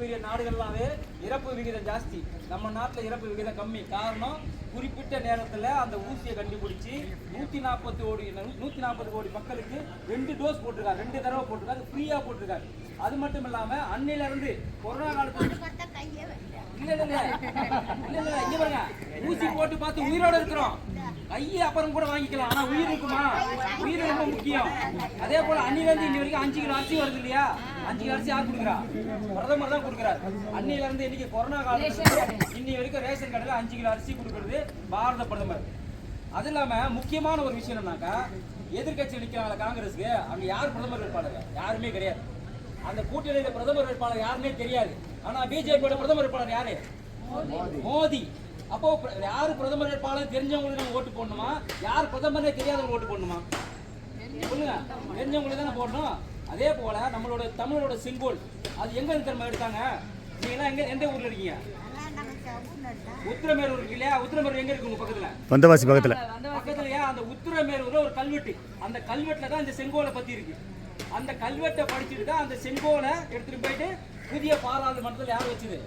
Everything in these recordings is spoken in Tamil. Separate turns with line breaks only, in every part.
பெரிய நாடுகள்லாவே இறப்பு விகிதம் ஜாஸ்தி. நம்ம நாட்டில் இறப்பு விகிதம் கம்மி. காரணம் குறிப்பிட்ட நேரத்தில் அந்த ஊசியை கண்டுபிடிச்சி நூற்றி நாற்பத்தி கோடி நூற்றி நாற்பது கோடி மக்களுக்கு ரெண்டு டோஸ் போட்டிருக்காரு. ரெண்டு தடவை போட்டிருக்காரு. ஃப்ரீயாக போட்டிருக்காரு. அது மட்டும் இல்லாமல் அன்னையிலேருந்து கொரோனா காலத்துல இல்ல இல்ல. இல்ல இல்ல இங்க பாருங்க. ஊசி போட்டு பார்த்து உயிரோட இருக்கிறோம். கையை அப்புறம் கூட வாங்கிக்கலாம். ஆனா உயிர் இருக்குமா? உயிர் ரொம்ப முக்கியம். அதே போல அன்னில இருந்து இன்னி வரைக்கும் அஞ்சு கிலோ அரிசி வருது இல்லையா? அஞ்சு கிலோ அரிசி யார் கொடுக்குறா? பிரதமர் தான் கொடுக்குறாரு. அன்னில இருந்து இன்னைக்கு கொரோனா காலத்துல இன்னி வரைக்கும் ரேஷன் கடையில் அஞ்சு கிலோ அரிசி கொடுக்குறது பாரத பிரதமர். அது இல்லாம முக்கியமான ஒரு விஷயம் என்னன்னாக்கா எதிர்க்கட்சி நிற்கிறாங்களா காங்கிரஸுக்கு அங்க யார் பிரதமர் வேட்பாளர்? யாருமே கிடையாது. அந்த கூட்டணியில பிரதமர் வேட்பாளர் யாருமே தெரியாது. ஆனா பிஜேபியோட பிரதமர் வேட்பாளர் யாரு? மோடி. அப்போ யாரு பிரதமர் வேட்பாளர் தெரிஞ்சவங்களுக்கு நம்ம ஓட்டு போடணுமா? யார் பிரதமரே தெரியாதவங்க ஓட்டு போடணுமா? சொல்லுங்க. தெரிஞ்சவங்களுக்கு தானே போடணும். அதே போல நம்மளோட தமிழோட செங்கோல் அது எங்க இருந்து தெரியுமா எடுத்தாங்க? நீங்க எல்லாம் எங்க எந்த ஊர்ல இருக்கீங்க? உத்திரமேரூர் இருக்கு இல்லையா? உத்திரமேரூர் எங்க இருக்கு உங்க பக்கத்துல?
வந்தவாசி பக்கத்தில்.
பக்கத்துலயா அந்த உத்திரமேரூர்ல ஒரு கல்வெட்டு. அந்த கல்வெட்டுல தான் இந்த செங்கோலை பத்தி இருக்கு. அந்த கல்வெட்டை படிச்சுட்டு தான் அந்த செங்கோலை எடுத்துட்டு போயிட்டு புதிய பாராளுமன்றத்தில் யார் வச்சது?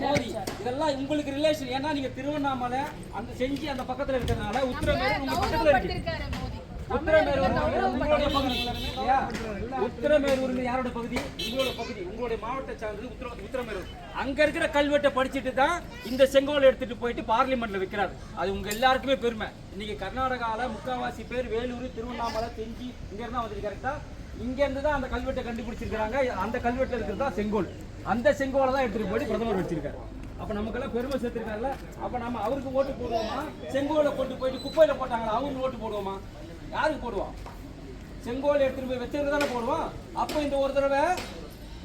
மோடி இதெல்லாம் உங்களுக்கு ரிலேஷன் ஏன்னா நீங்க திருவண்ணாமலை அந்த செஞ்சு அந்த பக்கத்துல இருக்கிறதுனால உத்திரமேரூர் உங்க பக்கத்துல இருக்கு. உத்திரமேரூர் யாரோட பகுதி? உங்களோட பகுதி. உங்களுடைய மாவட்ட சார்ந்தது உத்திர உத்திரமேரூர். அங்க இருக்கிற கல்வெட்டை படிச்சுட்டு தான் இந்த செங்கோலை எடுத்துட்டு போயிட்டு பார்லிமெண்ட்ல வைக்கிறார். அது உங்க எல்லாருக்குமே பெருமை. இன்னைக்கு கர்நாடகால முக்காவாசி பேர் வேலூர் திருவண்ணாமலை செஞ்சி இங்க இருந்தா வந்துருக்கு கரெக்டா? இங்கேருந்து தான் அந்த கல்வெட்டை கண்டுபிடிச்சிருக்கிறாங்க. அந்த கல்வெட்டில் இருக்கிறது தான் செங்கோல். அந்த செங்கோலை தான் எடுத்துகிட்டு போய் பிரதமர் வச்சிருக்காரு. அப்போ நமக்கெல்லாம் பெருமை சேர்த்துருக்காங்கல்ல அப்போ நம்ம அவருக்கு ஓட்டு போடுவோமா? செங்கோலை கொண்டு போயிட்டு குப்பையில் போட்டாங்களா? அவங்க ஓட்டு போடுவோமா? யாருக்கு போடுவோம்? செங்கோலை எடுத்துகிட்டு போய் வச்சவங்க தானே போடுவோம்? அப்போ இந்த ஒரு தடவை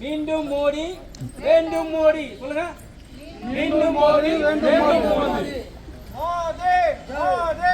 மீண்டும் மோடி வேண்டும் மோடி. சொல்லுங்க. மீண்டும் மோடி வேண்டும் மோடி. மோடி மோடி.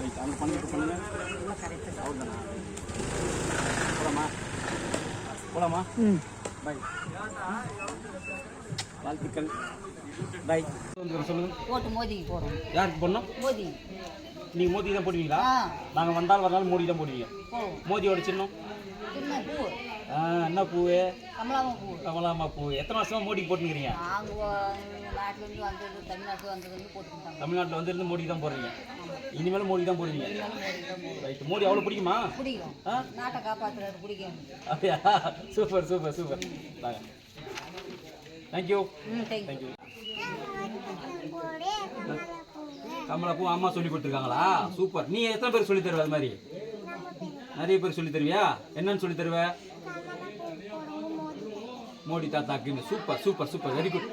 ரைட் அங்கே பண்ணிட்டு பண்ணுங்க அவ்வளோதானா போலாமா போலாமா பை வாழ்த்துக்கள் பை சொல்லுங்க
ஓட்டு மோதிக்கு போறோம்
யாருக்கு பண்ணோம்
மோதி
நீங்கள் மோடி தான் போடுவீங்களா நாங்கள் வந்தாலும் வரனாலும் மோடி தான் போடுவீங்க மோதியோட சின்னம் என்ன பூவு
கமலாம பூ
கமலாமா பூ எத்தனை வருஷமா மோடி போட்டுக்கிறீங்க
தமிழ்நாட்டில்
வந்திருந்து மோடி தான் போடுறீங்க இனிமேலும் மோடி தான் போடுவீங்க. ரைட் மோடி அவ்வளோ பிடிக்குமா?
பிடிக்கும்.
ஆ?
நாட்டை காப்பாத்துறது பிடிக்கும்.
அப்படியா? Super super super. வாங்க.
Thank you
thank you thank you Kamala பூ அம்மா சொல்லி கொடுத்துருக்காங்களா? சூப்பர். நீ எத்தனை பேர் சொல்லி தருவ அது மாதிரி? நிறைய பேர் சொல்லி தருவியா? என்னன்னு சொல்லி தருவ? Modi. தாத்தாக்குன்னு. Super super super. Very good